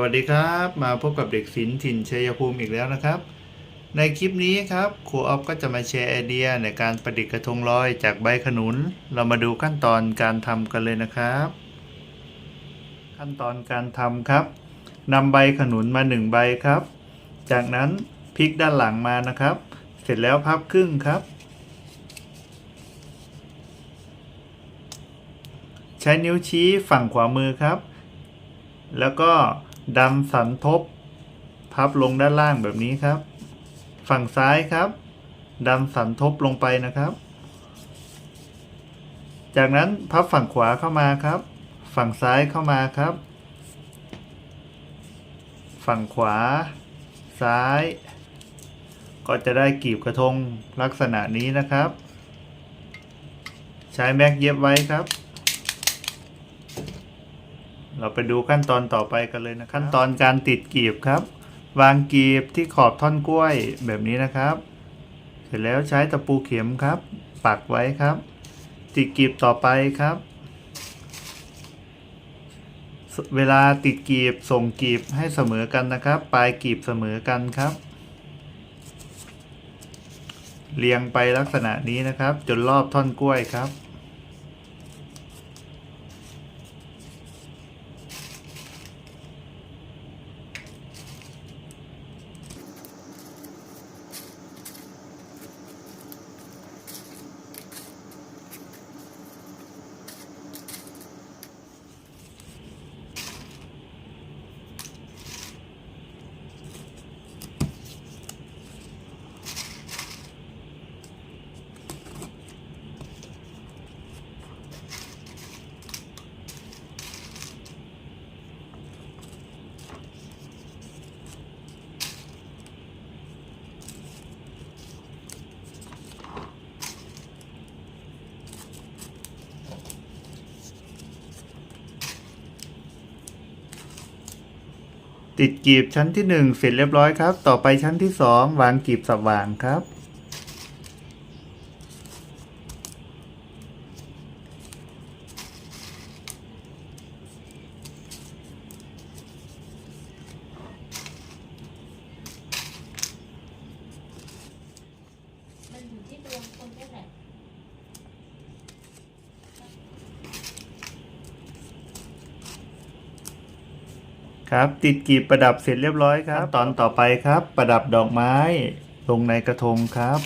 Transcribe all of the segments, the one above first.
วัสดีครับมาพบกับเด็กศิลป์ถิ่นชัยภูมิอีกแล้วนะครับ ในคลิปนี้ครับครูออฟก็จะมาแชร์ไอเดียในการประดิษฐ์กระทงลอยจากใบขนุน เรามาดูขั้นตอนการทำกันเลยนะครับ ขั้นตอนการทำครับนำใบขนุนมาหนึ่งใบครับ จากนั้นพลิกด้านหลังมานะครับ เสร็จแล้วพับครึ่งครับ ใช้นิ้วชี้ฝั่งขวามือครับแล้วก็ ดันสันทบ พับลงด้านล่างแบบนี้ครับ ฝั่งซ้ายครับดันสันทบลงไปนะครับ จากนั้นพับฝั่งขวาเข้ามาครับ ฝั่งซ้ายเข้ามาครับ ฝั่งขวา ซ้าย ก็จะได้กีบกระทงลักษณะนี้นะครับ ใช้แม็กเย็บไว้ครับ เราไปดูขั้นตอนต่อไปกันเลยนะขั้นตอนการติดกีบครับ วางกีบที่ขอบท่อนกล้วยแบบนี้นะครับ เสร็จแล้วใช้ตะปูเข็มครับ ปักไว้ครับ ติดกีบต่อไปครับ เวลาติดกีบส่งกีบให้เสมอกันนะครับ ปลายกีบเสมอกันครับเรียงไปลักษณะนี้นะครับ จนรอบท่อนกล้วยครับ ติดกีบชั้นที่ 1 เสร็จเรียบร้อยครับ ต่อไปชั้นที่ 2 วางกีบสว่างครับ มันอยู่ที่ดวงคนนี่แหละ ครับ ติดกีบประดับเสร็จเรียบร้อยครับ ตอนต่อไปครับ ประดับดอกไม้ลงในกระทงครับ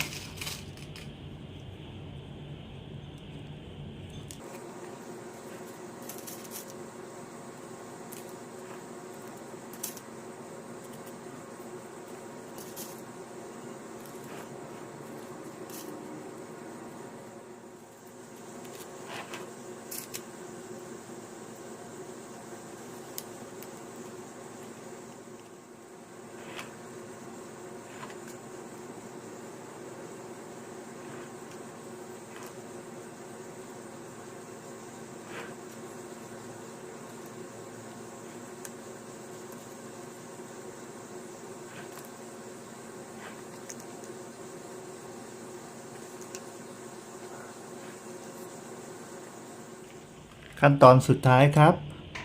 ขั้นตอนสุดท้ายครับ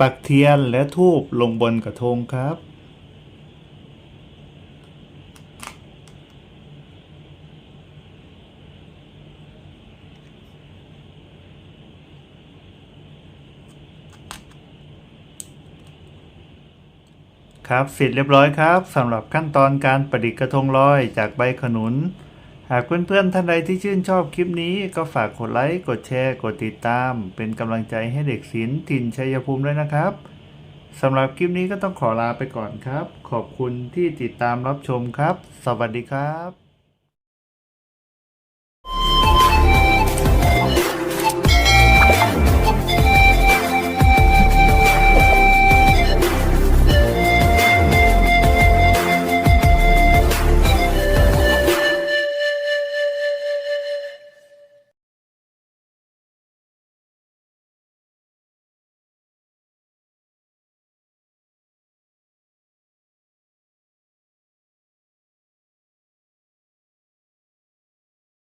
ปักเทียนและทูบลงบนกระทงครับ ครับเสร็จเรียบร้อยครับสำหรับขั้นตอนการประดิษฐ์กระทงลอยจากใบขนุน หากเพื่อนๆท่านใดที่ชื่นชอบคลิปนี้ก็ฝากกดไลค์ กดแชร์ กดติดตาม เป็นกำลังใจให้เด็กศิลป์ถิ่นชัยภูมิด้วยนะครับสำหรับคลิปนี้ก็ต้องขอลาไปก่อนครับ ขอบคุณที่ติดตามรับชมครับ สวัสดีครับ